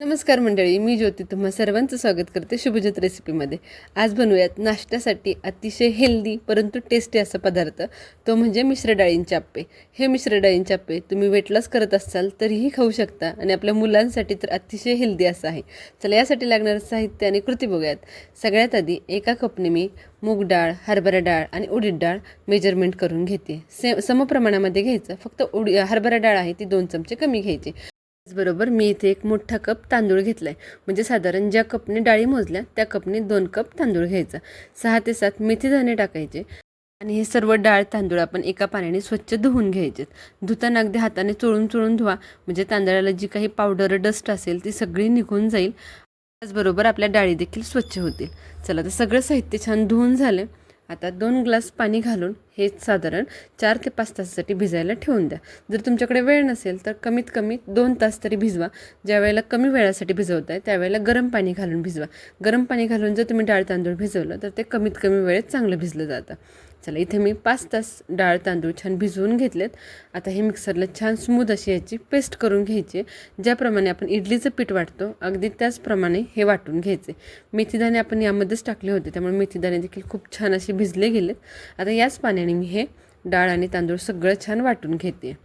नमस्कार मंडळी मी ज्योती तुम्हा सर्वांचं स्वागत करते शुभजत रेसिपीमध्ये. आज बनवूयात नाश्त्यासाठी अतिशय हेल्दी परंतु टेस्टी असा पदार्थ तो म्हणजे मिश्र डाळींचे आप्पे. हे मिश्र डाळींचे आप्पे तुम्ही वेट लॉस करत असाल तरीही खाऊ शकता आणि आपल्या मुलांसाठी तर अतिशय हेल्दी असं आहे. चला यासाठी लागणारं साहित्य आणि कृती बघूयात. सगळ्यात आधी एका कपने मी मूग डाळ हरभरा डाळ आणि उडीद डाळ मेजरमेंट करून घेते. से समप्रमाणामध्ये घ्यायचं. फक्त उडी हरभरा डाळ आहे ती दोन चमचे कमी घ्यायची. त्याचबरोबर मी इथे एक मोठा कप तांदूळ घेतला आहे म्हणजे साधारण ज्या कपने डाळी मोजल्या त्या कपने दोन कप तांदूळ घ्यायचा. सहा ते सात मेथी दाणे टाकायचे. आणि हे सर्व डाळ तांदूळ आपण एका पाण्याने स्वच्छ धुवून घ्यायचे. धुताना अगदी हाताने चोळून चोळून धुवा. म्हणजे तांदळाला जी काही पावडर डस्ट असेल ती सगळी निघून जाईल. त्याचबरोबर आपल्या डाळी देखील स्वच्छ होतील. चला तर सगळं साहित्य छान धुवून झालं आता दोन ग्लास पाणी घालून हे साधारण चार ते पाच तासासाठी भिजायला ठेवून द्या. जर तुमच्याकडे वेळ नसेल तर कमीत कमी दोन तास तरी भिजवा. ज्या वेळेला कमी वेळासाठी भिजवताय त्यावेळेला गरम पाणी घालून भिजवा. गरम पाणी घालून जर तुम्ही डाळ तांदूळ भिजवलं तर ते कमीत कमी वेळेत चांगलं भिजलं जातं. चला इथे मी पाच तास डाळ तांदूळ छान भिजवून घेतलेत. आता हे मिक्सरला छान स्मूद अशी याची पेस्ट करून घ्यायची. ज्याप्रमाणे आपण इडलीचं पीठ वाटतो अगदी त्याचप्रमाणे हे वाटून घ्यायचे. मेथीदाणे आपण यामध्येच टाकले होते त्यामुळे मेथीदाणे देखील खूप छान असे भिजले गेलेत. आता याच पाण्याने मी हे डाळ आणि तांदूळ सगळं छान वाटून घेते.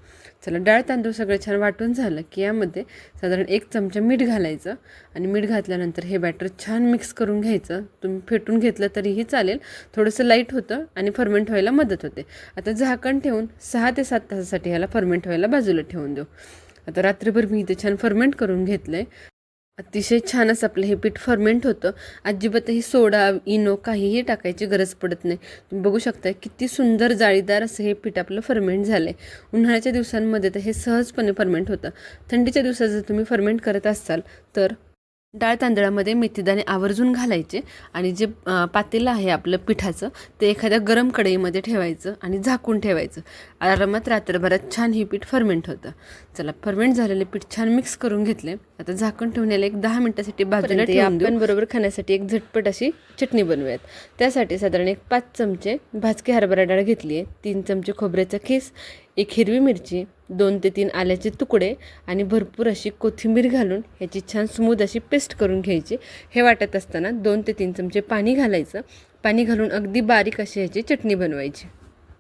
चला डाळ तांदूळ सगळं छान वाटून झालं की यामध्ये साधारण एक चमचा मीठ घालायचं आणि मीठ घातल्यानंतर हे बॅटर छान मिक्स करून घ्यायचं. तुम्ही फेटून घेतलं तरीही चालेल. थोडंसं लाइट होतं आणि फर्मेंट व्हायला मदत होते. आता झाकण ठेवून सहा ते सात तासासाठी ह्याला फर्मेंट व्हायला बाजूला ठेवून देऊ. आता रात्रभर मी इथे छान फर्मेंट करून घेतलं आहे अतिशय छान असं आपलं हे पीठ फर्मेंट होतं. अजिबातही सोडा इनो काहीही टाकायची गरज पडत नाही. तुम्ही बघू शकता किती सुंदर जाळीदार असं हे पीठ आपलं फर्मेंट झालं आहे उन्हाळ्याच्या दिवसांमध्ये तर हे सहजपणे फर्मेंट होतं. थंडीच्या दिवसात जर तुम्ही फर्मेंट करत असाल तर डाळ तांदळामध्ये मेथीदाणे आवर्जून घालायचे आणि जे पातेलं आहे आपलं पिठाचं ते एखाद्या गरम कढईमध्ये ठेवायचं आणि झाकून ठेवायचं. आरामात रात्रभरात छान हे पीठ फर्मेंट होतं. चला फर्मेंट झालेले पीठ छान मिक्स करून घेतले. आता झाकण ठेवण्याला एक दहा मिनटासाठी बाजूला ठेवून बरोबर खाण्यासाठी एक झटपट अशी चटणी बनवूयात. त्यासाठी साधारण एक पाच चमचे भाजकी हरभरा डाळ घेतली आहे तीन चमचे खोबऱ्याचा खीस एक हिरवी मिरची दोन ते तीन आल्याचे तुकडे आणि भरपूर अशी कोथिंबीर घालून ह्याची छान स्मूद अशी पेस्ट करून घ्यायची. हे वाटत असताना दोन ते तीन चमचे पाणी घालायचं. पाणी घालून अगदी बारीक अशी ह्याची चटणी बनवायची.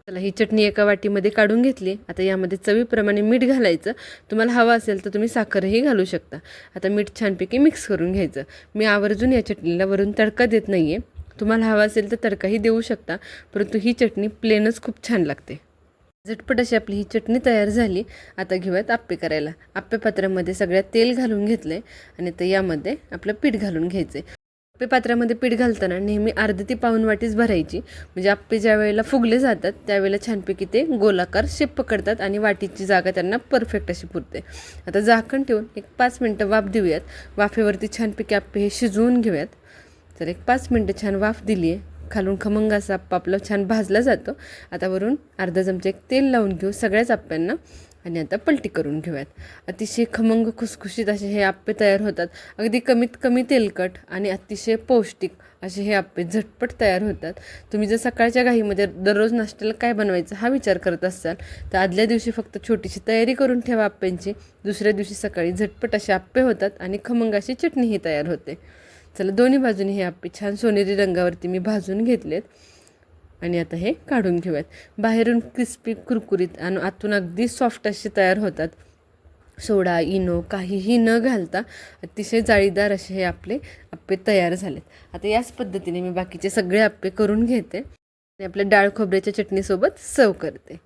चला ही चटणी एका वाटीमध्ये काढून घेतली. आता यामध्ये चवीप्रमाणे मीठ घालायचं. तुम्हाला हवं असेल तर तुम्ही साखरही घालू शकता. आता मीठ छानपैकी मिक्स करून घ्यायचं. मी आवर्जून या चटणीला वरून तडका देत नाही आहे तुम्हाला हवा असेल तर तडकाही देऊ शकता परंतु ही चटणी प्लेनच खूप छान लागते. झटपट अशी आपली ही चटणी तयार झाली. आता घेऊयात आप्पे करायला. आप्पे पात्रामध्ये सगळ्यात तेल घालून घेतलं आहे आणि आता यामध्ये आपलं पीठ घालून घ्यायचं आहे आप्पे पात्रामध्ये पीठ घालताना नेहमी अर्धी ती पाऊन वाटीच भरायची. म्हणजे आप्पे ज्या वेळेला फुगले जातात त्यावेळेला छानपैकी ते गोलाकार शेप पकडतात आणि वाटीची जागा त्यांना परफेक्ट अशी पुरते. आता झाकण ठेवून एक पाच मिनटं वाफ देऊयात. वाफेवरती छानपैकी आप्पे हे शिजवून घेऊयात. तर एक पाच मिनटं छान वाफ दिली आहे खालून खमंग असा आप्पा आपला छान भाजला जातो. आता वरून अर्धा चमचा एक तेल लावून घेऊ सगळ्याच आप्प्यांना आणि आता पलटी करून घेऊयात. अतिशय खमंग खुसखुशीत असे हे आप्पे तयार होतात. अगदी कमीत कमी तेलकट आणि अतिशय पौष्टिक असे हे आप्पे झटपट तयार होतात. तुम्ही जर सकाळच्या घाईमध्ये दररोज नाश्त्याला काय बनवायचं हा विचार करत असाल तर आदल्या दिवशी फक्त छोटीशी तयारी करून ठेवा आप्प्यांची दुसऱ्या दिवशी सकाळी झटपट असे आप्पे होतात आणि खमंगाची चटणीही तयार होते. चला दोन्ही बाजूने हे आप्पे छान सोनेरी रंगावरती मी भाजून घेतलेत. आणि आता हे काढून घेऊयात. बाहेरून क्रिस्पी कुरकुरीत आणि आतून अगदी सॉफ्ट असे तयार होतात. सोडा इनो काहीही न घालता अतिशय जाळीदार असे हे आपले आप्पे तयार झालेत. आता याच पद्धतीने मी बाकीचे सगळे आप्पे करून घेते. आणि आपल्या डाळ खोबऱ्याच्या चटणीसोबत सर्व करते.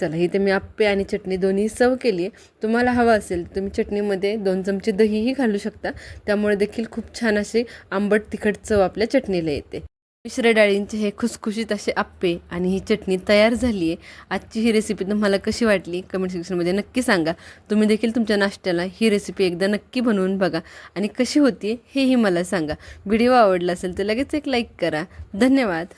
चला इथे मी आप्पे आणि चटणी दोन्ही सर्व केली आहे. तुम्हाला हवं असेल तुम्ही चटणीमध्ये दोन चमचे दहीही घालू शकता. त्यामुळे देखील खूप छान असे आंबट तिखट चव आपल्या चटणीला येते. मिश्र डाळींचे हे खुसखुशीत असे आप्पे आणि ही चटणी तयार झाली आहे. आजची ही रेसिपी तुम्हाला कशी वाटली? कमेंट सेक्शनमध्ये नक्की सांगा. तुम्ही देखील तुमच्या नाश्त्याला ही रेसिपी एकदा नक्की बनवून बघा आणि कशी होती हेही मला सांगा. व्हिडिओ आवडला असेल तर लगेच एक लाईक करा. धन्यवाद.